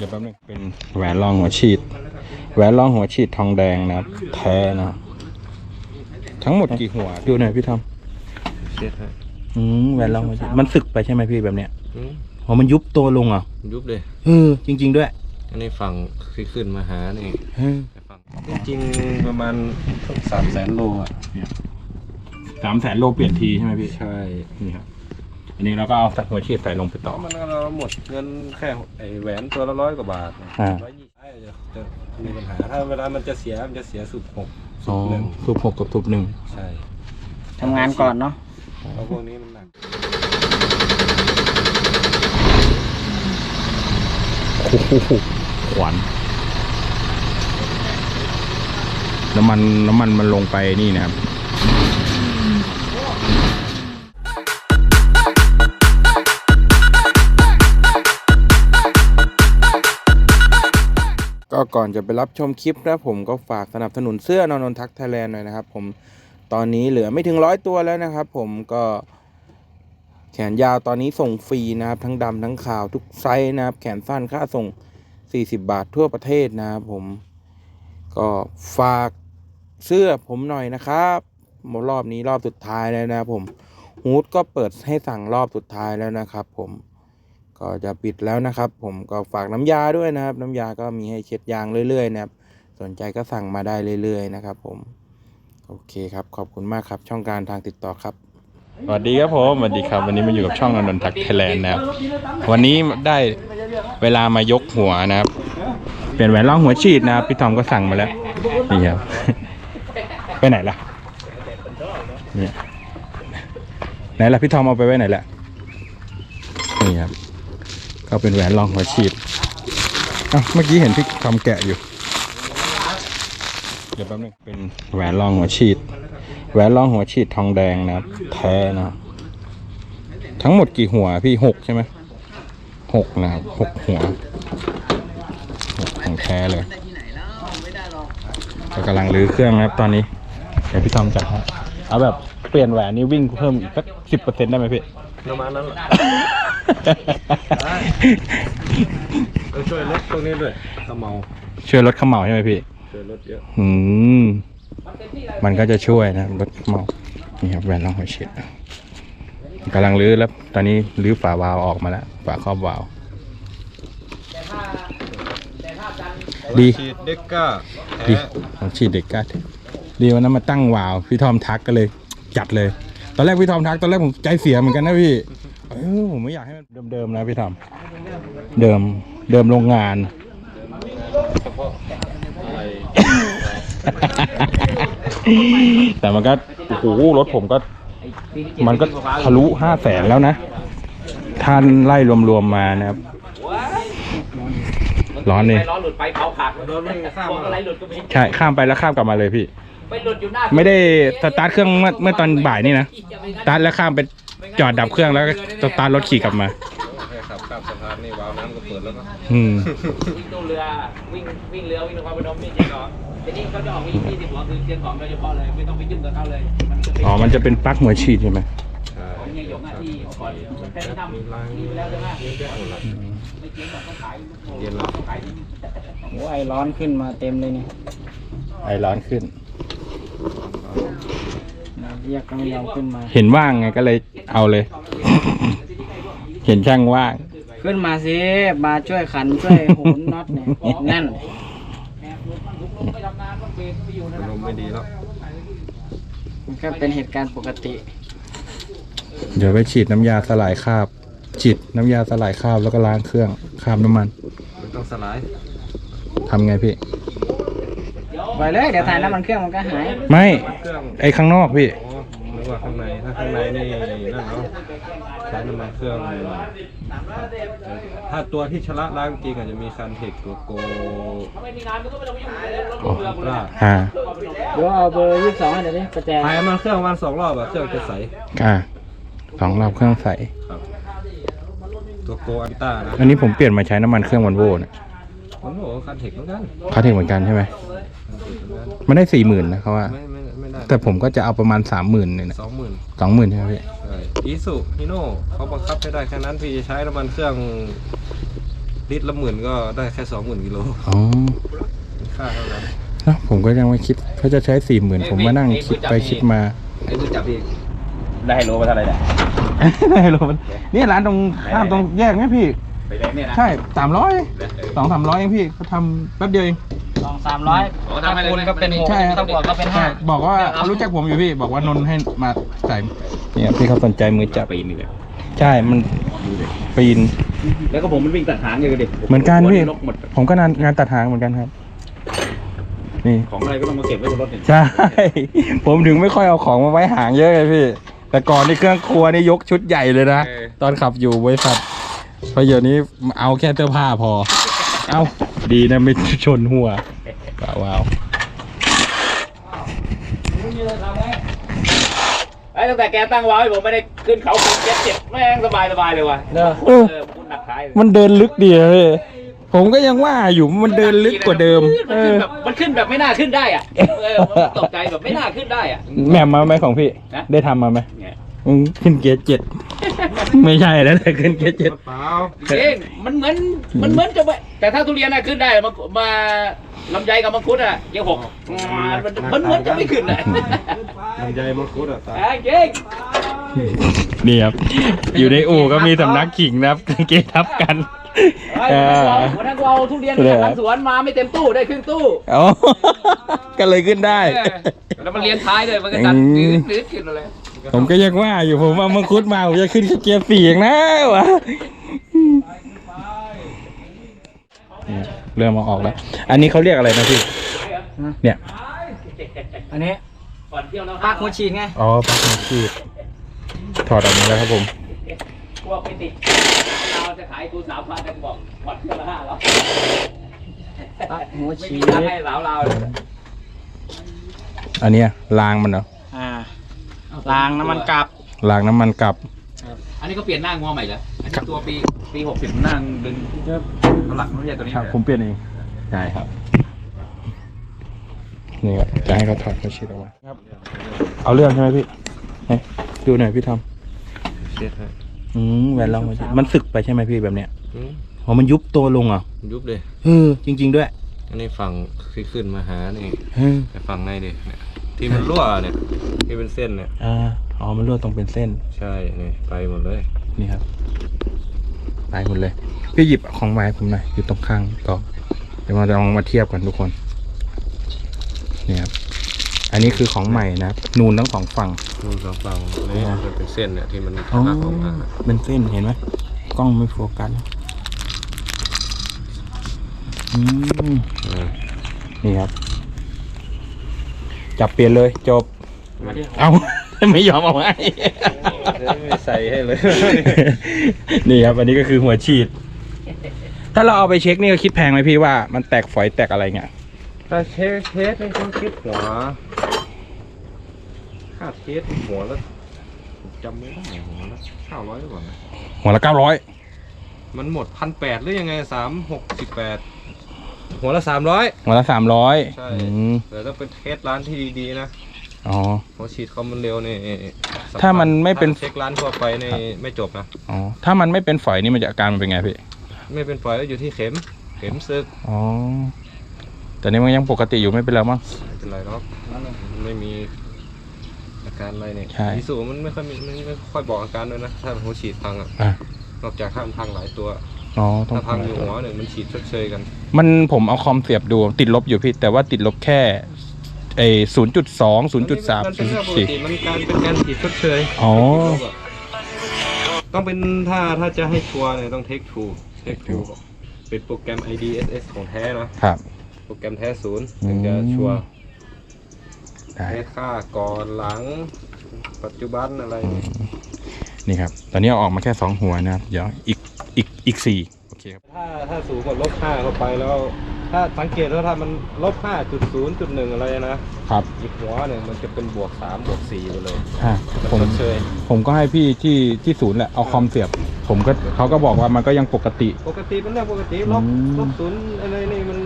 เดี๋ยวแป๊บนึงเป็นแหวนรองหัวฉีด แหวนรองหัวฉีดทองแดงนะครับ แท้นะทั้งหมดกี่หัวดูหน่อยพี่ทอมเช็ดให้อืมแหวนรองหัวฉีดมันสึกไปใช่ไหมพี่แบบเนี้ยอืมอ๋อมันยุบตัวลงเหรอะยุบเลย เออจริง ๆ ด้วยอันนี้ฝั่งที่ขึ้นมาหานี่เออฝั่งจริงๆประมาณสามแสนโลอะ สามแสนโลเปลี่ยนทีใช่ไหมพี่ ใช่ นี่ครับ อันนี้เราก็เอาสักหัวฉีดใส่ลงไปต่อ มันก็เราหมดเงินแค่ไอ้แหวนตัวละร้อยกว่าบาทอ่า ร้อยยี่สิบจะจะมีปัญหาถ้าเวลามันจะเสียมันจะเสียสุดหกสองหนึ่งทุบหกกับทุบหนึ่งใช่ทำงานก่อนเนาะเพราะพวกนี้มันหนักโอ้โหขวัญน้ำมันน้ำมันมันลงไปนี่นะครับ ก็ก่อนจะไปรับชมคลิปนะผมก็ฝากสนับสนุนเสื้อนอนนทักไทยแลนด์หน่อยนะครับผมตอนนี้เหลือไม่ถึงร้อยตัวแล้วนะครับผมก็แขนยาวตอนนี้ส่งฟรีนะครับ ทั้งดำทั้งขาวทุกไซส์นะครับ แขนสั้นค่าส่ง 40 บาททั่วประเทศนะครับผมก็ฝากเสื้อผมหน่อยนะครับหมดรอบนี้รอบสุดท้ายแล้วนะครับผมฮูดก็เปิดให้สั่งรอบสุดท้ายแล้วนะครับผม ก็จะปิดแล้วนะครับ ผมก็ฝากน้ำยาด้วยนะครับ น้ำยาก็มีให้เช็ดยางเรื่อยๆนะครับ สนใจก็สั่งมาได้เรื่อยๆนะครับ ผมโอเคครับขอบคุณมากครับ ช่องการทางติดต่อครับสวัสดีครับผมสวัสดีครับ วันนี้มาอยู่กับช่องอนนทักไทยแลนด์นะครับ วันนี้ได้เวลามายกหัวนะครับ เปลี่ยนแหวนร่องหัวฉีดนะครับพี่ทอมก็สั่งมาแล้วนี่ครับไปไหนล่ะเนี่ยไหนล่ะพี่ทอมเอาไปไว้ไหนล่ะนี่ครับ ก็เป็นแหวนรองหัวฉีดอะเมื่อกี้เห็นพี่ทำแกะอยู่ เดี๋ยวแป๊บนึงเป็นแหวนรองหัวฉีด แหวนรองหัวฉีดทองแดงนะครับแท้นะครับทั้งหมดกี่หัวพี่หกใช่ไหมหกนะครับหกหัวหกของแท้เลยก็กำลังรื้อเครื่องนะครับตอนนี้ เดี๋ยวพี่ทอมจัดให้เอาแบบเปลี่ยนแหวนนี้วิ่งเพิ่มอีกสักสิบเปอร์เซ็นต์ได้ไหมพี่ ประมาณนั้นแหละเออช่วยลดพวกนี้ด้วยขมเมาช่วยลดขมเหลาใช่ไหมพี่ช่วยลดเยอะอืมมันก็จะช่วยนะลดขมเหลานี่ครับแหวนรองหัวฉีดกำลังรื้อแล้ว ตอนนี้รื้อฝาวาล์วออกมาแล้วฝาครอบวาล์วดีฉีดเด็กก้าดีแท้ของฉีดเด็กกัดดีวันนั้นมาตั้งวาล์วพี่ทอมทักก็เลย จัดเลยต อนแรกพี่ทอมทักตอนแรกผมใจเสียเหมือนกันนะพี่เออผมไม่อยากให้มันเดิมๆนะพี่ทอมเดิมเดิมโรงงานเฉพาะอะไรแต่มันก็โอ้โหรถผมก็ มันก็ทะลุห้าแสนแล้วนะท่านไล่รวมๆมานะครับ ร้อนเลยล้อหลุดไปเผาขาดโดนไม่ข้ามพวงอะไรหลุดก็มีใช่ข้ามไปแล้วข้ามกลับมาเลยพี่ ไปหลุดอยู่หน้าไม่ได้สตาร์ทเครื่องเมื่อเมื่อตอนบ่ายนี่นะสตาร์ทแล้วข้ามไปจอดดับเครื่องแล้วก็สตาร์ทรถขี่กลับมา แค่ขับข้ามสะพานนี่วาล์วน้ำก็เปิดแล้วก็อืม วิ่งตู้เรือวิ่งวิ่งเรือวิ่งนครพนมนี่จริงเหรอทีนี้เขาจะออกวิ่งที่สิบหัวคือเชียงของโดยเฉพาะเลยไม่ต้องไปยุ่งกับเขาเลยมันจะเป็นอ๋อ มันจะเป็นปลั๊กหัวฉีดใช่ไหมใช่ของเนี่ยยกหน้าที่ก่อนแค่ทำมีล้างมีไปแล้วใช่ไหมมีแค่หมดละไม่จริงหรอกเขาขายเย็นแล้วเขาขายที่ โอ้ไอร้อนขึ้นมาเต็มเลยนี่ไอร้อนขึ้น เรียกก็ไม่ยอมขึ้นมา เห็นว่างไงก็เลยเอาเลย เห็นช่างว่าง ขึ้นมาสิมาช่วยขันช่วยโหนน็อตเนี่ยแน่นไปทำงานก็เบรกไปอยู่นั่นลมไม่ดีแล้วมันก็เป็นเหตุการณ์ปกติ เดี๋ยวไปฉีดน้ำยาสลายคราบ ฉีดน้ำยาสลายคราบแล้วก็ล้างเครื่องคราบน้ำมันไม่ต้องสลายทำไงพี่ ไปเลยเดี๋ยวถ่ายน้ำมันเครื่องมันก็หายไม่ เครื่องไอข้างนอกพี่ อ๋อนึกว่าข้างใน ถ้าข้างในนี่นั่นเนาะใช้น้ำมันเครื่องถ้าตัวที่ชะละล้างจริงอาจจะมีคันเทคตัวโกไม่มีงานมันก็ไม่ต้องไปยุ่งเลยรถลงเรือหมดเลยล่าอ่าเดี๋ยวเอาเบอร์ยี่สิบสองให้เดี๋ยวนี้ประแจภายมันเครื่องวันสองรอบอะเครื่องจะใส อ่าสองรอบเครื่องใส ครับ ตัวโกอันต้านะ อันนี้ผมเปลี่ยนมาใช้น้ำมันเครื่องวันโวนะ ผมบอกว่าคันเทคเหมือนกันคาเทคเหมือนกันใช่ไหมคันเทคเหมือนกันมันได้สี่หมื่นนะเขาว่า ไม่ไม่ไม่ได้แต่ผมก็จะเอาประมาณสามหมื่นเนี่ยนะสองหมื่นสองหมื่นใช่ไหมพี่ใช่อีสุฮิโน่เขาบังคับให้ได้แค่นั้นพี่จะใช้น้ำมันเครื่องลิตรละหมื่นก็ได้แค่สองหมื่นกิโลอ๋อค่าเท่านั้น นะผมก็ยังไม่คิดเขาจะใช้สี่หมื่นผมมานั่งคิดไปคิดมา ไอ้คุณจับพี่ได้ไฮโลมาเท่าไหร่เนี่ยได้โลมันนี่ร้านตรงข้ามตรงแยกเนี่ยพี่ ไปแดงเนี่ยนะใช่สามร้อยสองสามร้อยเองพี่เขาทำแป๊บเดียวเอง สองสามร้อยโอ้ทำให้เลยคูณก็เป็นหกใช่ครับถ้าบวกก็เป็นห้า บอกว่าเขารู้จักผมอยู่พี่บอกว่านนท์ให้มาใส่เนี่ยพี่เขาสนใจมือจับปีนึงเลยใช่มันปีน แล้วก็ผมมันวิ่งตัดหางอยู่ดิเหมือนกันพี่ นกหมดผมก็งานงานตัดหางเหมือนกันครับ นี่ ของอะไรก็ต้องมาเก็บไว้บนรถเนี่ยใช่ ผมถึงไม่ค่อยเอาของมาไว้หางเยอะเลยพี่ แต่ก่อนนี่เครื่องครัวนี่ยกชุดใหญ่เลยนะ ตอนขับอยู่บริษัท เพราะเดี๋ยวนี้เอาแค่เสื้อผ้าพอ เอาดีนะไม่ชนหัวว้าวไอ้ตั้งแต่แกตั้งวาล์วให้ผมไม่ได้ขึ้นเขาขึ้นเจ็ดเจ็ดแม่งสบายสบายเลยว่ะเด้อเออเออคุณหนักท้ายเลยมันเดินลึกดีนะพี่ผมก็ยังว่าอยู่มันเดินลึกกว่าเดิมมันเอขึ้นอแบบมันขึ้นแบบไม่น่าขึ้นได้อะเออมันตกใจแบบไม่น่าขึ้นได้อะแหม่มมาไหมของพี่นะได้ทำมาไหมเนี่ยอืมขึ้นเกียร์เจ็ด ไม่ใช่แล้วแต่ขึ้นเกียร์เจ็ดเปล่าจริงมันเหมือนมันเหมือนจะไม่แต่ถ้าทุเรียนน่ะขึ้นได้มามาลำไยกับมังคุดอะเกี่ยวหกมันมันเหมือนจะไม่ขึ้นอะลำไยมังคุดอะตาอะจริงนี่ครับอยู่ในอู่ก็มีสำนักขิงนะครับเกทับกันเอเอออวันนั้นกูเอาทุเรียนจากหลังสวนมาไม่เต็มตู้ได้ครึ่งตู้อ๋อก็เลยขึ้นได้เออแล้วมันเรียนท้ายเลยมันก็จัดอืนืมดนืดขึ้นมาเลย ผมก็ยังว่าอยู่ผมว่ามังคุดมาผมจะขึ้นแค่เกียร์สี่เองนะวะเนี่ยเริ่มมาออกแล้ว อันนี้เขาเรียกอะไรนะพี่ เนี่ย อันนี้ก่อนเที่ยวแล้วภาคหัวฉีดไง อ๋อปลั๊กมือชีพถอดออกมาแล้วครับผมพวกไปติดเราจะขายกูสามพันแต่กูบอกก่อนเที่ยวละห้าแล้วภาคหัวไม่ฉีมีดทางให้สาวเราเลยอันเนี้ยรางมันเหรออ่า ล้างน้ำมันกลับรางน้ำมันกลับ อันนี้ก็เปลี่ยนหน้างอใหม่เหรออันนี้ตัวปีปีหกสิบนั่งดึงหลักมันไม่ใช่ตัวนี้ครับผมเปลี่ยนเองใช่ครับนี่ครับจะให้เขาถอดเขาชีดออกมาครับ เอาเรื่องใช่ไหมพี่ไหนดูหน่อยพี่ทเช็ดให้ำอืมแหวนลองมาสิมันสึกไปใช่ไหมพี่แบบเนี้ยอืมอ๋อมันยุบตัวลงเหรอะยุบเลยเออจริง ๆ ด้วย อันนี้ฝั่งที่ขึ้นมาหานี่เออแต่ฝั่งในดิเนี่ย ที่มันรั่วเนี่ย ที่เป็นเส้นเนี่ย อ่าอ๋อมันรั่วตรงเป็นเส้น ใช่นี่ไปหมดเลย นี่ครับไปหมดเลย พี่หยิบของไม้ผมหน่อยอยู่ตรงข้างก็เดี๋ยวมาลองมาเทียบกันทุกคนนี่ครับอันนี้คือของใหม่นะครับนูนทั้งสองฝั่ง นู่นสองฝั่งนี่มันเป็นเส้นเนี่ยที่มันอ๋อหักออกมาเป็นเส้นเห็นไหมกล้องไม่โฟกัสอืม เออนี่ครับ จับเปลี่ยนเลยจบเอา ไม่ยอมเอาให้ไม่ใส่ให้เลย นี่ครับอันนี้ก็คือหัวฉีด ถ้าเราเอาไปเช็คนี่ก็คิดแพงไหมพี่ว่ามันแตกฝอยแตกอะไรเงี้ยถ้าเทสเทสให้เขาคิดหัวค่าเทสหัวแล้วจำไม่ได้หัวละเก้าร้อยหรือเปล่านะหัวละเก้าร้อยมันหมดพันแปดหรือยังไงสามหกสิบแปด หัวละสามร้อยหัวละสามร้อยใช่อืมแต่ถ้าเป็นเทสร้านที่ดีๆนะอ๋อ หัวฉีดคอมมันเร็วนี่สำคัญถ้ามันไม่เป็น ถ้าเช็คร้านทั่วไปนี่ไม่จบนะ อ๋อ ถ้ามันไม่เป็นฝอยนี่มันจะอาการมันเป็นไงพี่ ไม่เป็นฝอยก็อยู่ที่เข็ม เข็มซึกอ๋อ แต่นี่มันยังปกติอยู่ไม่เป็นไรมั้ง ไม่เป็นไรหรอกมันไม่มีอาการอะไรเนี่ยใช่อีสูมันไม่ค่อยมีมันไม่ค่อยบอกอาการด้วยนะ ถ้าหัวฉีดพังอะ อะ นอกจากถ้ามันพังหลายตัว อ๋อต้องถ้าพังอยู่หัวหนึ่งมันฉีดชดเชยกันมันผมเอาคอมเสียบดูติดลบอยู่พี่แต่ว่าติดลบแค่เอศูนย์จุดสองศูนย์จุดสามมันศูเป็นนย์เรื่จุองดสี่ปกติมันการเป็นการฉีดชดเชยอ๋อ ต้องเป็นถ้าถ้าจะให้ชัวร์เนี่ยต้องเทคทูเทคทูเป็นโปรแกรม IDSS ของแท้นะครับ โปรแกรมแท้ศูนย์ถึงจะชัวร์ ได้ เทสค่าก่อนหลัง ปัจจุบันอะไรเนี่ยนี่ครับ ตอนนี้เอาออกมาแค่สองหัวนะครับ เดี๋ยวอีก อีกอีกสี่โอเคครับถ้าถ้าสูงกว่าลบห้าเข้าไปแล้ว ถ้าสังเกตว่าถ้ามันลบห้าจุดศูนย์จุดหนึ่งอะไรนะครับอีกหัวหนึ่งมันจะเป็นบวกสามบวกสี่ไปเลยอะมันผมชดเชยผมก็ให้พี่ที่ที่ศูนย์แหละเอาคอมเสียบ ผมก็เขาก็บอกว่ามันก็ยังปกติ ปกติเป็นเรื่องปกติลบอืม ลบศูนย์อะไรนี่มัน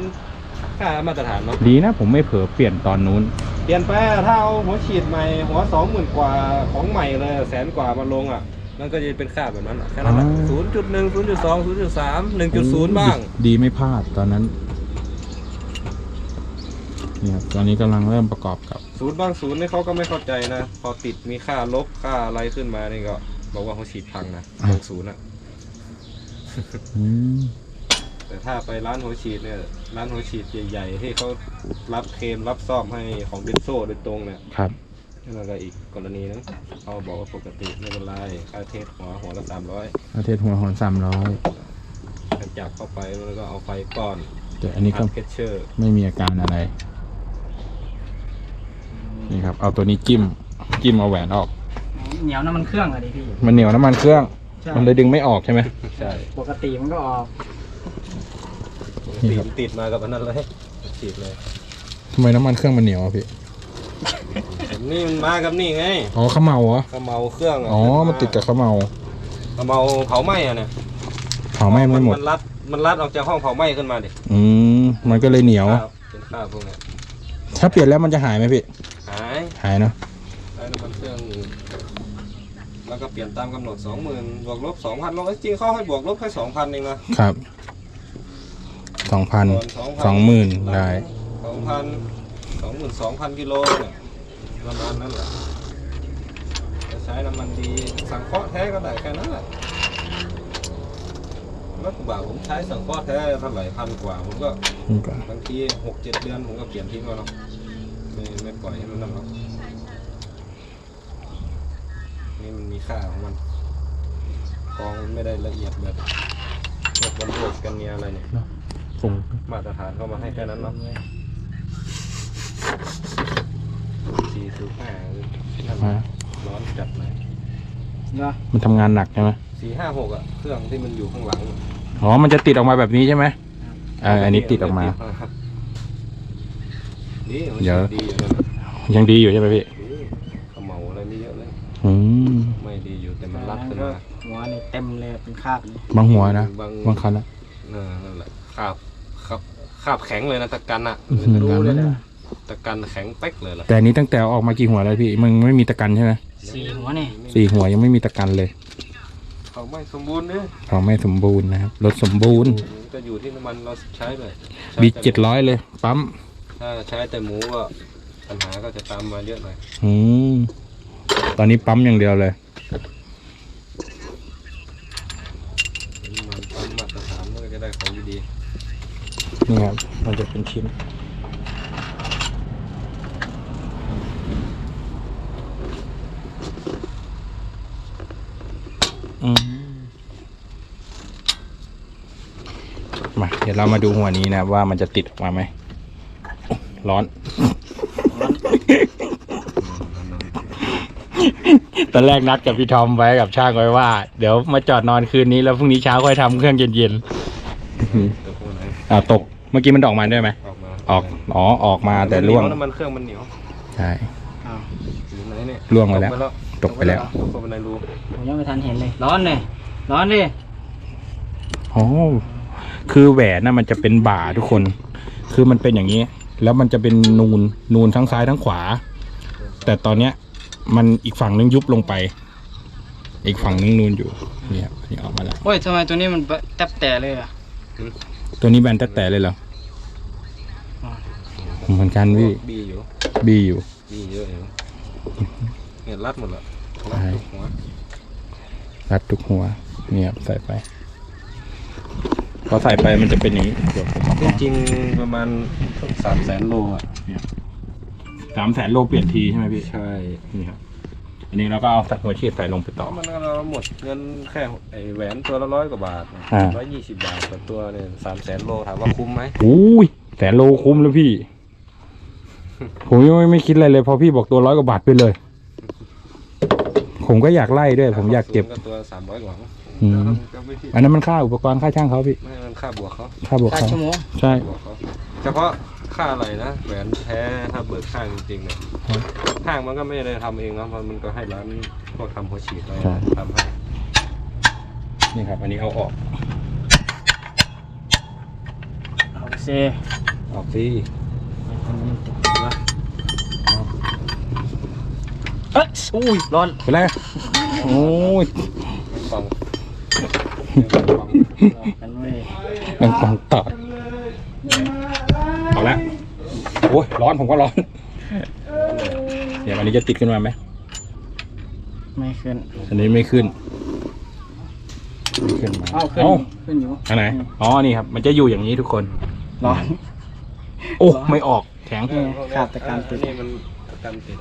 ค่ามาตรฐานเนาะดีนะผมไม่เผลอเปลี่ยนตอนนู้น เปลี่ยนไปอะถ้าเอาหัวฉีดใหม่ หัวสองหมื่นกว่าของใหม่เลยแสนกว่ามาลงอะ มันก็จะเป็นค่าแบบนั้นอะแค่นั้นแหละอ่าศูนย์จุดหนึ่งศูนย์จุดสองศูนย์จุดสามหนึ่งจุดศูนย์บ้าง ดีไม่พลาดตอนนั้นนี่ครับตอนนี้กำลังเริ่มประกอบกับ ศูนย์บางศูนย์นี่เขาก็ไม่เข้าใจนะ พอติดมีค่าลบค่าอะไรขึ้นมานี่ก็บอกว่าเขาฉีดพังนะอ่าบางศูนย์อะอืมแต่ถ้าไปร้านหัวฉีดเนี่ย ร้านหัวฉีดใหญ่ๆที่เขารับเคลมรับซ่อมให้ของเบนโซ่โดยตรงเนี่ย ครับ นั่นก็อีกกรณีนึงเขาบอกว่าปกติไม่เป็นไรค่าเทสหัวหัวละสามร้อยประเทศหัวหอนสามร้อยจับเข้าไปแล้วก็เอาไฟป้อนแต่อันนี้ก็ทำเพชเชอร์ไม่มีอาการอะไร นี่ครับ เอาตัวนี้จิ้ม จิ้มเอาแหวนออก เหนียวน้ำมันเครื่องอะดิพี่ มันเหนียวน้ำมันเครื่อง ใช่ มันเลยดึงไม่ออกใช่ไหม ใช่ปกติมันก็ออกนี่ติครัดบติดมากับอันนั้นเลยฉีดเลยทำไมน้ำมันเครื่องมันเหนียวอะพี่ นี่มันมากับนี่ไงอ๋อข้าวเมาเหรอขมเมาเครื่องะอ๋อมันติดกับข้าวเมาขมเมาเผาไหม้อะเนี่ยเผาไหม้ไม่หมด มันรัดมันรัดออกจากห้องเผาไหม้ขึ้นมาดิอืมมันก็เลยเหนียวข้าวเป็นข้าวพวกเนี้ยถ้าเปลี่ยนแล้วมันจะหายไหมพี่ หายหายเนาะใช้น้ำมันเครื่องแล้วก็เปลี่ยนตามกำหนดสองหมื่นบวกลบสองพันลงจริงเขาให้บวกลบแค่สองพันเองนะครับสองพันก่อนสองหมื่นได้สองพันสองหมื่นสองพันกิโลเนี่ย ประมาณนั้นแหละจะใช้น้ำมันดีสังเคราะห์แท้ก็ได้แค่นั้นแหละรถกระบะผมใช้สังเคราะห์แท้เท่าไหร่พันกว่าผมก็นี่ก่อนบางทีหกเจ็ดเดือนผมก็เปลี่ยนทิ้งแล้วเนาะไม่ไม่ปล่อยให้มันนั่นหรอกนี่มันมีค่าของมันกองมันไม่ได้ละเอียดแบบพวกบรรทุกกันเนียอะไรเนี่ยส่งมาตรฐานเข้ามาให้แค่นั้นเนาะ สี่สิบห้ามาร้อนจัดหน่อยเนาะมันทำงานหนักใช่ไหมสี่ห้าหกอะเครื่องที่มันอยู่ข้างหลังอ๋อ มันจะติดออกมาแบบนี้ใช่ไหมเอออันนี้ติดออกมาดีมันเดี๋ยวดีอยู่นั่นน่ะยังดีอยู่ใช่ไหมพี่ดีขมเหลาอะไรไม่เยอะเลยอืมไม่ดีอยู่แต่มันรัดนั้ขึ้นนก็มาหัวนี่เต็มเลยเป็นคราบเลยบางหัวนะบางบางคันนะเออนั่นแหละขาบขาบขาบแข็งเลยนะตะกันอะอื้อหือรู้เลยนะ ตะกันแข็งเป๊กเลยล่ะแต่อันนี้ตั้งแต่เอาออกมากี่หัวแล้วพี่มันไม่มีตะกันใช่ไหมสี่หัวนี่สี่หัวยังไม่มีตะกันเลยเขาไม่สมบูรณ์เนี่ยเราไม่สมบูรณ์นะครับรถสมบูรณ์ก็อยู่ที่น้ำมันเราใช้เลยบีเจ็ดร้อยเลยปั๊มถ้าใช้แต่หมูก็ปัญหาก็จะตามมาเยอะหน่อยอืมตอนนี้ปั๊มอย่างเดียวเลย น้ำมันปั๊มมาตรฐานมันก็จะได้ของดีนี่ครับมันจะเป็นชิ้น มมาเดี๋ยวเรามาดูหัวนี้นะ ว่ามันจะติดออกมาไหม ร้อน ตอนแรกนัดกับพี่ทอมไว้กับช่างไว้ว่า เดี๋ยวมาจอดนอนคืนนี้แล้วพรุ่งนี้เช้าค่อยทำเครื่องเย็นๆแต่พวกไหนๆอ่าตกเมื่อกี้มันออกมาด้วยไหมออกมาออกอ๋อออกมาแต่ร่วงน้ำมันเครื่องมันเหนียวใช่อ้าวอยู่ไหนเนี่ยร่วงไปแล้ว ตกไปแล้วตกไปในรูผมยังไม่ทันเห็นเลย ร้อนเลยร้อนดิอ๋อคือแหวนน่ะมันจะเป็นบ่าทุกคน คือมันเป็นอย่างนี้ แล้วมันจะเป็นนูนนูนทั้งซ้ายทั้งขวา แต่ตอนเนี้ย มันอีกฝั่งนึงยุบลงไป อีกฝั่งนึงนูนอยู่เนี่ยอันนี้ออกมาแล้วโอ้ยทำไมตัวนี้มันแทบแต่เลยอะตัวนี้แบนแต่แต่เลยเหรอเหมือนกันพี่บีอยู่บีอยู่บีเยอะอยู่เนี่ยรัดหมดแล้ว ใช่รัดทุกหัวรัดทุกหัวเนี่ยใส่ไป พอใส่ไปมันจะเป็นอย่างนี้เดี๋ยวผมเอาจริงๆประมาณสามแสนโลอะสามแสนโลเปลี่ยนทีใช่ไหมพี่ใช่นี่ครับอันนี้เราก็เอาใส่หัวฉีดใส่ลงไปต่อ มันก็เราหมดเงินแค่ไอ้แหวนตัวละร้อยกว่าบาทอ่าร้อยยี่สิบบาทต่อตัวเนี่ยสามแสนโลถามว่าคุ้มไหมอุ้ยแสนโลคุ้มแล้วพี่ ผมยังไม่ไม่คิดอะไรเลยพอพี่บอกตัวร้อยกว่าบาทไปเลย ผมก็อยากไล่ด้วย ผมอยากเก็บ ก็ตัวสามร้อยกว่าอืม ก็ไม่ผิดอันนั้นมันค่าอุปกรณ์ค่าช่างเขาพี่ ไม่มันค่าบวกเขาค่าบวกค่าเขาชั่วโมงใช่ บวกเขาเฉพาะค่าอะไรนะแหวนแท้ถ้าเบิกข้างจริงๆเนี่ยครับห้างมันก็ไม่ได้ทำเองนะมันมันก็ให้ร้านพวกทำหัวฉีดอะไรใช่ ทำให้นี่ครับ อันนี้เอาออกเอาเซออกฟรี เอ้ยอุ้ยร้อนไปแล้วโอ้ยกันเว้ยมันกองตอดเอาละโอ้ยร้อนผมก็ร้อน เดี๋ยวอันนี้จะติดขึ้นมาไหมไม่ขึ้นอันนี้ไม่ขึ้นไม่ขึ้นมาเอ้าขึ้นเอ้าขึ้นอยู่อันไหนอ๋อนี่ครับ มันจะอยู่อย่างนี้ทุกคน ร้อน โอ้ไม่ออกแข็งเออขาดแต่การติดนี่มันประกันติด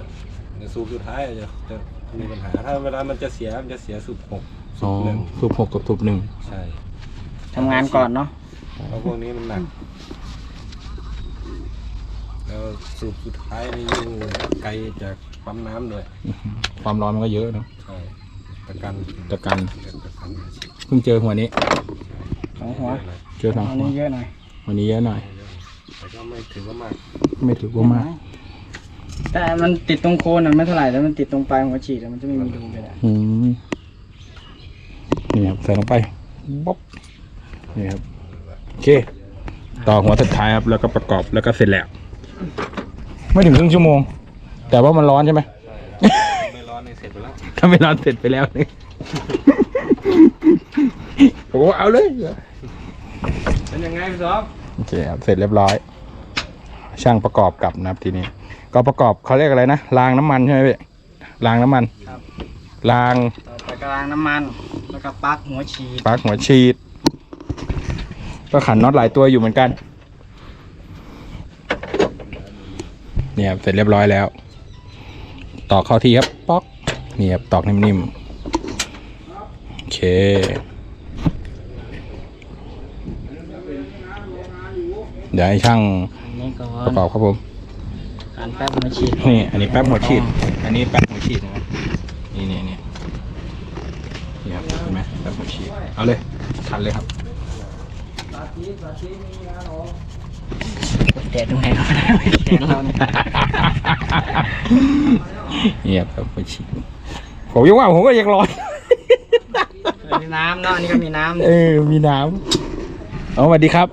อะเดี๋ยวสูบสุดท้ายอะจะจะมีปัญหา ถ้าเวลามันจะเสียมันจะเสียสูบหกสูอ๋อบหนึ่งสูบหกกับสูบหนึ่งใช่ทำงานก่อนเนาะเพราะพวกนี้มันหนัก แล้วสูบสุดท้ายนี่ยิ่งไกลจากปั๊มน้ำด้วยความร้อนมันก็เยอะเนอะใช่ประกันตะกันประกันอาชีพเพิ่งเจอหัวนี้ สองหัวเจอสองอันหัวนี้เยอะหน่อยวันนี้เยอะหน่อย แต่ก็ไม่ถือว่ามากไม่ถือว่ามาก แต่มันติดตรงโคนอะไม่เท่าไหร่แต่มันติดตรงปลายหัวฉีดอะมันจะไม่มีรูเลยอะอืมนี่ครับใส่ลงไปบ๊อบนี่ครับโอเค ต่อหัวสุดท้ายครับแล้วก็ประกอบแล้วก็เสร็จแล้ว ไม่ถึงครึ่งชั่วโมง แต่ว่ามันร้อนใช่ไหม ไม่ร้อนในเสร็จไปแล้ว ถ้าไม่ร้อนเสร็จไปแล้วนี่ ผมก็เอาเลย เป็นยังไงพี่ซอฟ โอเคครับ เสร็จเรียบร้อย ช่างประกอบกลับนะครับทีนี้ ก็ประกอบเขาเรียกอะไรนะรางน้ำมันใช่ไหมพี่รางน้ำมันครับ รางต่อไปกลางน้ำมัน แล้วก็ปลั๊กหัวฉีดปลั๊กหัวฉีด ก็ขันน็อตหลายตัวอยู่เหมือนกัน เนี่ยครับเสร็จเรียบร้อยแล้ว ตอกเข้าที่ครับป๊อกนี่ครับตอกนิ่มๆ โอเค เดี๋ยวให้ช่างอันนี้ก่อประนกอบครับผม การแป๊บหัวฉีดนี่อันนี้แป๊บหัวฉีด อันนี้แป๊บหัวฉีดนะครับนี่นี่นี่นี่ครับเห็นไหมแป๊บหัวฉีดเอาเลยขันเลยครับแดดตรงไหนก็ไม่ได้ไม่แข็งเราเนี่ยเงียบครับหัวฉีดผมยังว่าผมก็ยังร้อนมีน้ำเนาะอันนี้ก็มีน้ำเออมีน้ำเอาสวัสดีครับ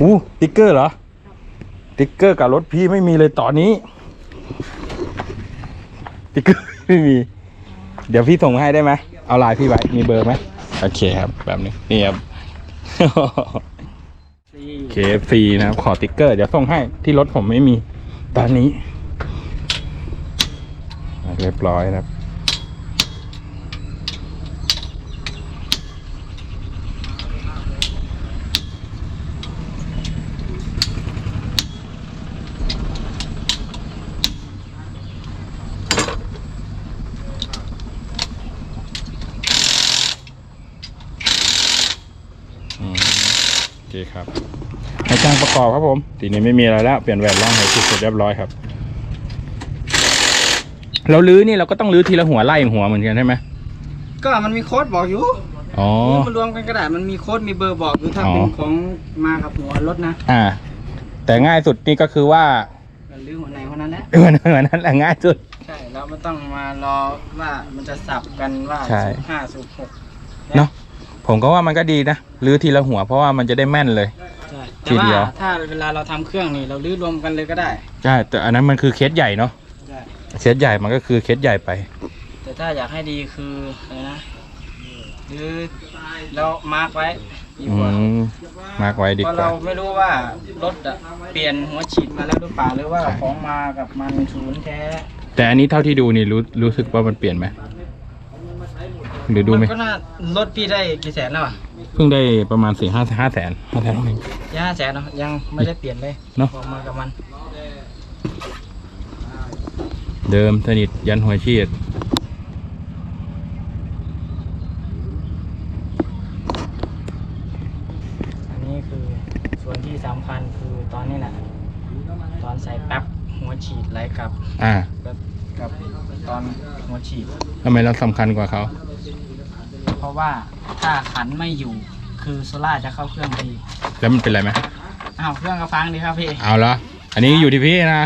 อู้ติ๊กเกอร์เหรอ ติ๊กเกอร์กับรถพี่ไม่มีเลยตอนนี้ติ๊กเกอร์ไม่มี เดี๋ยวพี่ส่งให้ได้ไหมเอาไลน์พี่ไว้มีเบอร์ไหมโอเคครับแบบนี้นี่ครับ KFC นะครับขอติ๊กเกอร์ เดี๋ยวส่งให้ที่รถผมไม่มี ตอนนี้ เรียบร้อยนะครับ อืมโอเคครับ ให้ช่างประก อบครับผมทีนี้ไม่มีอะไรแล้วเปลี่ยนแหวนล่องไหจุดเสร็จเรียบร้อยครับ เราลื้อนี่เราก็ต้องลื้อทีละหัวไล่หัวเหมือนกันใช่ไหมก็มันมีโค้ดบอกอยู่อ๋อมันรวมกันก็ได้มันมีโค้ดมีเบอร์บอกอยู่ถ้าอ๋อเป็นของมากับหัวรถนะ อ่า แต่ง่ายสุดนี่ก็คือว่ามันลื้อหัวไหนหัวนั้นแหละเหมือนเหมือนนั้นแหละง่ายสุดใช่เราไม่ต้องมารอว่ามันจะสับกันว่าใช่สูบห้าสูบหกเนาะ ผมก็ว่ามันก็ดีนะลื้อทีละหัวเพราะว่ามันจะได้แม่นเลย ใช่ทีแต่เดีว่ายวถ้าเวลาเราทำเครื่องนี่เราลื้อรวมกันเลยก็ได้ใช่แต่อันนั้นมันคือเคสใหญ่เนาะใช่เคสใหญ่มันก็คือเคสใหญ่ไป แต่ถ้าอยากให้ดีคืออะไรนะหรือเรามาร์กไว้ดีอืกว่ามมากไว้ดีเพราะกว่า เราไม่รู้ว่ารถอะเปลี่ยนหัวฉีดมาแล้วหรือเปล่าหรือว่าใช่ ของมากับมันศูนย์แท้แต่อันนี้เท่าที่ดูนี่รู้รู้สึกว่ามันเปลี่ยนไหม หรือดูไหมนก็น่ารถพี่ได้กี่แสนแล้วอะเพิ่งได้ประมาณสี่ห้าห้าแสนห้าแสนเอง ยังห้าแสนเนาะยังไม่ได้เปลี่ยนเลยเนอะ ออกมากับมันเดิมสนิทยันหัวชีดอันนี้คือส่วนที่สำคัญคือตอนนี้แหละตอนใส่แป๊บหัวฉีดไหลกลับอ่ากับกับตอนหัวฉีดทำไมเราสำคัญกว่าเขาเพ ราะว่าถ้าขันไม่อยู่คือโซล่าจะเข้าเครื่องดีแล้วมันเป็นไรไหมอ้าวเครื่องกระฟังดีครับพี่ เอาละอันนี้อยู่ที่พี่นะ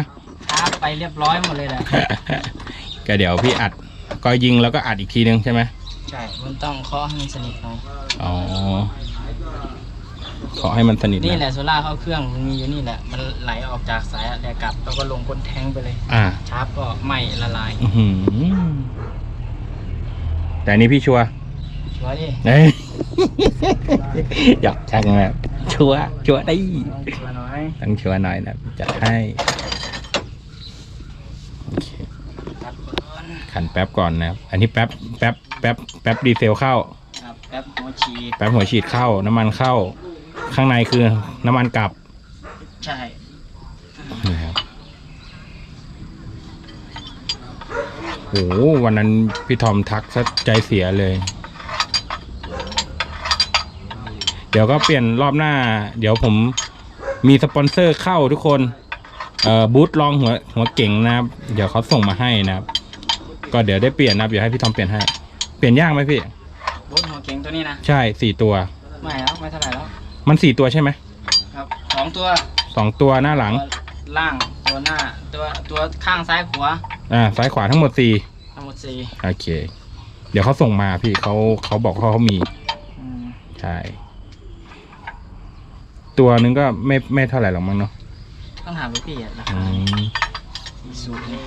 ชาร์จไปเรียบร้อยหมดเลยแหละก็เดี๋ยวพี่อัดก็ยิงแล้วก็อัดอีกทีนึงใช่ไหมใช่มันต้องเคาะให้มันสนิทหน่อยอ๋อขอให้มันสนิทนี่แหนะละโซล่าเข้าเครื่องมันมีอยู่นี่แหละมันไหลออกจากสายอะแดกกลับแล้วก็ลงก้นแทงไปเลย อ่าชาร์จก็ไหม่ละลายอื้อหือแต่อันนี้พี่ชัวร์ ชัวร์ดิเอ้ยหยอกช่างนะชัวร์ชัวร์ได้ชัวร์น้อยต้องชัวร์หน่อยนะจัดให้โอเคขันแป๊บก่อนนะครับอันนี้แป๊บแป๊บแป๊บแป๊บดีเซลเข้า ครับแป๊บหัวฉีดแป๊บหัวฉีดเข้า น้ำมันเข้า ข้างในคือน้ำมันกลับใช่นี่ครับโหวันนั้นพี่ทอมทักซะใจเสียเลย เดี๋ยวก็เปลี่ยนรอบหน้า เดี๋ยวผมมีสปอนเซอร์เข้าทุกคนเอ่อบูธลองหัวหัวเก่งนะครับเดี๋ยวเขาส่งมาให้นะครับ ก็เดี๋ยวได้เปลี่ยนนะครับเดี๋ยวให้พี่ทอมเปลี่ยนให้ เปลี่ยนยากไหมพี่ บนหัวเก่งตัวนี้นะใช่สี่ตัว ไม่แล้วไม่เท่าไหร่แล้วมันสี่ตัวใช่ไหมครับสองตัวสองตัวหน้าหลัง ตัวล่างตัวหน้า ตัวตัวข้างซ้ายขวาอ่าซ้ายขวาทั้งหมดสี่ทั้งหมดสี่โอเค เดี๋ยวเขาส่งมาพี่เขาเขาบอกว่าเขามีอืมใช่ ตัวนึงก็ไม่ไม่เท่าไหร่หรอกมั้งเนาะต้องถามลูกพี่อะราอืคามสูตรนี้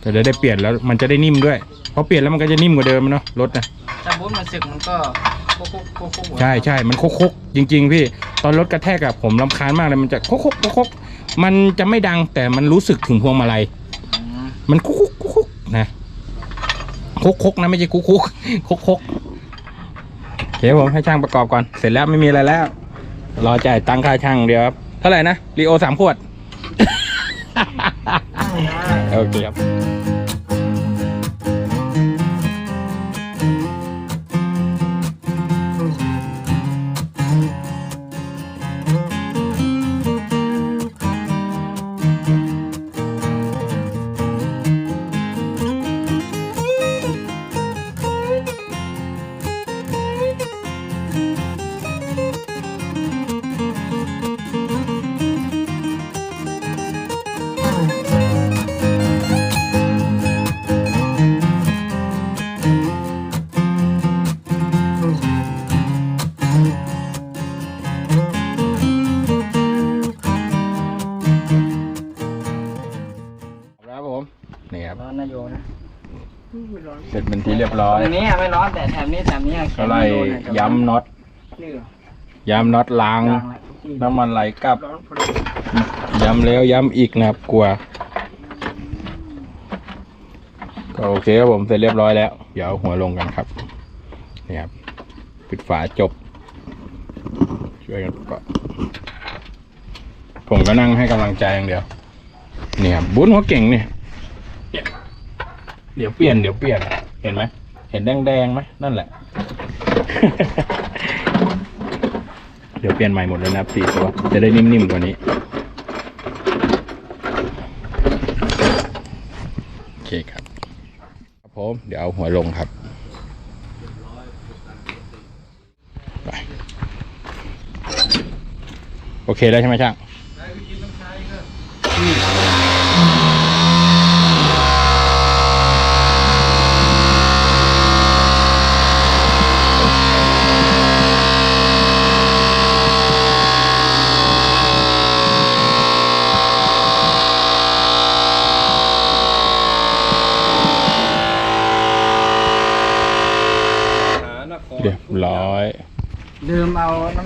แต่เดี๋ยวได้เปลี่ยนแล้วมันจะได้นิ่มด้วยเพราะเปลี่ยนแล้วมันก็จะนิ่มกว่าเดิมเนาะรถนะถ้าบูทมันสึกมันก็คุกคุกคุกคุกหัวใช่ใช่มันโคกๆจริง ๆ พี่ตอนรถกระแทกอะผมรำคาญมากเลยมันจะโคกๆโคกๆมันจะไม่ดังแต่มันรู้สึกถึงพวงมาลัย อืมมันคุกคุกคุกคุกนะคุกคุกนะไม่ใช่คุกคุกคุกคุกโอเคผมให้ช่างประกอบก่อน เสร็จแล้วไม่มีอะไรแล้ว รอจ่ายตังค่าช่างเดียวครับ เท่าไหร่นะรีโอสามขวด โอเคครับครับ ร็จเป็นที่เรียบร้อยตรงนี้อะไม่ร้อนแต่แถบนี้แถบนี้อะแข็ก็งไล่โดนอะย้ำน็อตนี่เหรอย้ำน็อตล้าง ยางแหละทุกที่น้ำมันไหลกลับ ร้อนพอดีย้ำแล้วย้ำอีกนะครับกลัว ก็โอเคครับผมเสร็จเรียบร้อยแล้ว เดี๋ยวเอาหัวลงกันครับนี่ครับปิดฝาจบ ช่วยกันประกอบผมก็นั่งให้กำลังใจอย่างเดียวนี่ครับบุญหัวเก่งเนี่ยเนี่ยเดี๋ยวเปลี่ยนเดี๋ยวเปลี่ยนเห็นไหม เห็นแดงๆไหมนั่นแหละ เดี๋ยวเปลี่ยนใหม่หมดเลยนะครับสี่ตัว จะได้นิ่มๆกว่านี้ โอเคครับครับผมเดี๋ยวเอาหัวลงครับไปโอเคแล้วใช่ไหมช่าง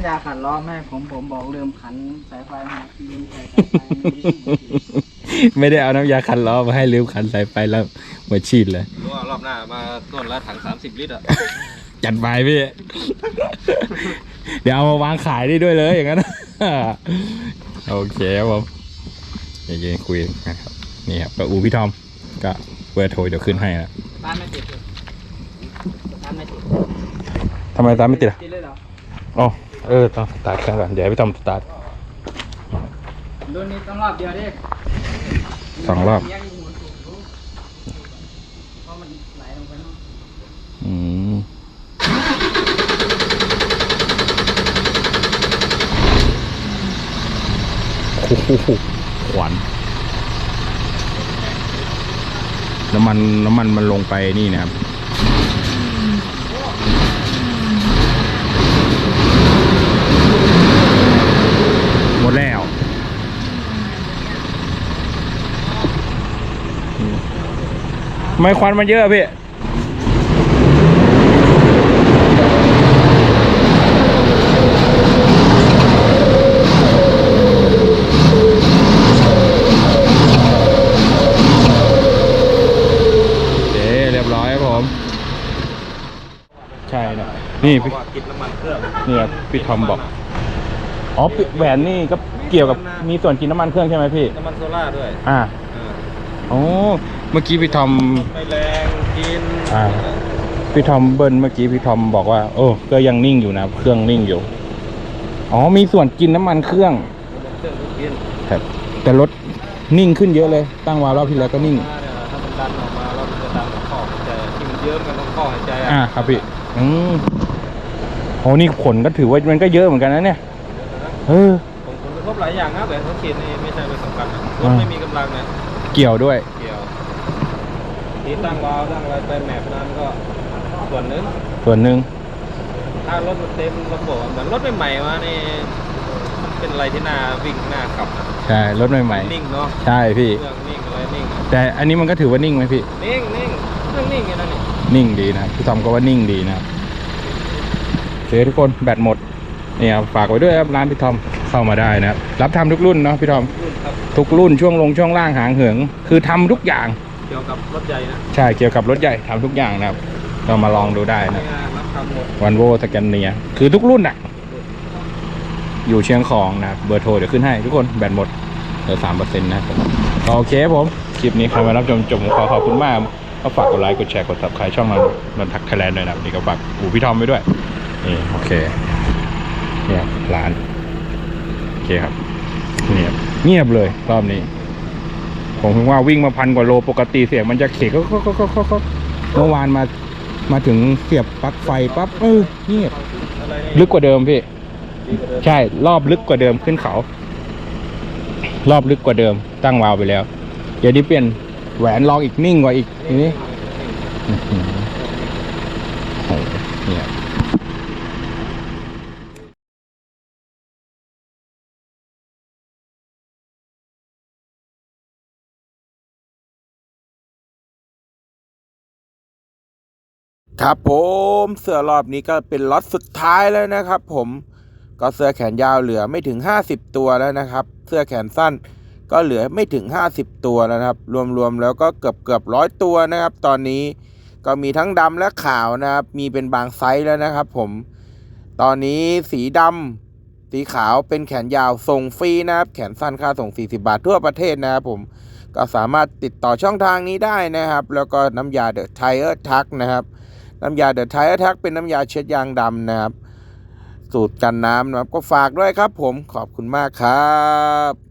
ยาขัดล้อมาให้ผมผมบอกลืมขันสายไฟมาลืมใส่สายไฟไม่ได้เอาน้ำยาคันล้อมาให้ลืมขันสายไฟแล้วมาฉีดเลยรู้ว่ารอบหน้ามาต้นละถังสามสิบลิตรอะจัดไปพี่ เดี๋ยวเอามาวางขายได้ด้วยเลยอย่างนั้นโอเคครับผมเดี๋ยวคุยนะครับนี่ครับก็อูพี่ทอมก็เบอร์โทรเดี๋ยวขึ้นให้นะตามไม่ติดเลยตามไม่ติดทำไมตามไม่ติดอะติดเลยเหรออ๋อ เออต้องสตาร์ทเครื่องก่อนเดี๋ยวให้พี่ทอมสตาร์ทรุ่นนี้ต้องรอบเดียวดิสองรอบยังหมุนถูกรู้เพราะมันไหลลงไปเนาะอืมโอ้โหขวัญน้ำมันน้ำมันมันลงไปนี่นะครับหมด แล้วไม่ควันมันเยอะพี่ใช่นะนี่พี่กินน้ำมันเครื่องนี่ปิดทอมบอก อ๋อแหวนนี่ก็เกี่ยวกับมีส่วนกินน้ำมันเครื่องใช่ไหมพี่น้ำมันโซล่าด้วยอ่าเออโอ้เมื่อกี้พี่ทอมไม่แรงกินอ่าพี่ทอมเบิ้ลเมื่อกี้พี่ทอมบอกว่าโอ้ก็ยังนิ่งอยู่นะเครื่องนิ่งอยู่อ๋อมีส่วนกินน้ำมันเครื่องเครื่องก็กินแต่แต่รถนิ่งขึ้นเยอะเลย ตั้งวาล์วรอบที่แล้วก็นิ่งถ้าเนี่ยถ้ามันดันออกมาแล้วมันจะดันข้อหายใจที่มันเยิ้มกันต้องข้อหายใจอ่าอะครับพี่อืมโอ้นี่ผลก็ถือว่ามันก็เยอะเหมือนกันนะเนี่ย เออผมผลกระทบหลายอย่างนะแหวนเขาฉีดนี่ไม่ใช่เป็นสำคัญนะรถอ่าไม่มีกำลังเนี่ยเกี่ยวด้วย เกี่ยวทีตั้งวาล์วตั้งอะไรไปแมปนั้นก็ส่วนหนึงส่วนหนึ่งถ้ารถมันเต็มระบบอะเหมือนรถใหม่ๆมานี่มันเป็นอะไรที่น่าวิ่งน่าขับนะใช่รถใหม่นิ่งเนาะๆใช่พี่ เครื่องนิ่งอะไรนิ่งอะแต่อันนี้มันก็ถือว่านิ่งไหมพี่ นิ่งนิ่งเครื่องนิ่งอย่างนั้นนี่นิ่งดีนะครับพี่ทอมก็ว่านิ่งดีนะครับโอเคทุกคนแบตหมดเนี่ยครับฝากไว้ด้วยครับร้านพี่ทอมเข้ามาได้นะครับรับทำทุกรุ่นเนาะพี่ทอมรุ่นครับทุกรุ่นช่วงลงช่วงล่างหางเหิงคือทำทุกอย่างเกี่ยวกับรถใหญ่นะใช่เกี่ยวกับรถใหญ่ทำทุกอย่างนะครับก็มาลองดูได้นะนี่รับทำหมดวันโวสแกนเนียคือทุกรุ่นอะอยู่เชียงของนะครับเบอร์โทรเดี๋ยวขึ้นให้ทุกคนแบตหมดเหลือสามเปอร์เซ็นต์นะครับผมก็โอเคครับผมคลิปนี้ใครมารับชมจบผมขอขอบคุณมากก็ฝากกดไลค์กดแชร์กด subscribe ช่องเรานนทักไทยแลนด์ด้วยนะครับนี่ก็ฝากอูพี่ทอมไว้ด้วยนี่โอเค เนี่ยร้าน โอเคครับเงียบเงียบเลยรอบนี้ ผมคิดว่าวิ่งมาพันกว่าโลปกติเสียงมันจะเขกก็ก็ก็ก็เมื่อวานมามาถึงเสียบปลั๊กไฟปั๊บเออเงียบลึกกว่าเดิมพี่ใช่ รอบลึกกว่าเดิมขึ้นเขา รอบลึกกว่าเดิม ตั้งวาวไปแล้ว เดี๋ยวนี้เปลี่ยนแหวนลองอีกนิ่งกว่าอีกทีนี้อื้อหือโอ้โหเนี่ย ครับผมเสื้อรอบนี้ก็เป็นล็อตสุดท้ายแล้วนะครับ ผมก็เสื้อแขนยาวเหลือไม่ถึง 50 ตัวแล้วนะครับ เสื้อแขนสั้นก็เหลือไม่ถึง 50 ตัวแล้วครับ รวมๆแล้วก็เกือบเกือบร้อยตัวนะครับ ตอนนี้ก็มีทั้งดำและขาวนะครับ มีเป็นบางไซส์แล้วนะครับ ผม ตอนนี้สีดำสีขาวเป็นแขนยาวส่งฟรีนะครับ แขนสั้นค่าส่ง 40 บาททั่วประเทศนะครับผมก็สามารถติดต่อช่องทางนี้ได้นะครับ แล้วก็น้ำยาเดอะไทเออร์ทักนะครับ น้ำยาเดอะไทเออทักเป็นน้ำยาเช็ดยางดำนะครับ สูตรกันน้ำนะครับ ก็ฝากด้วยครับผมขอบคุณมากครับ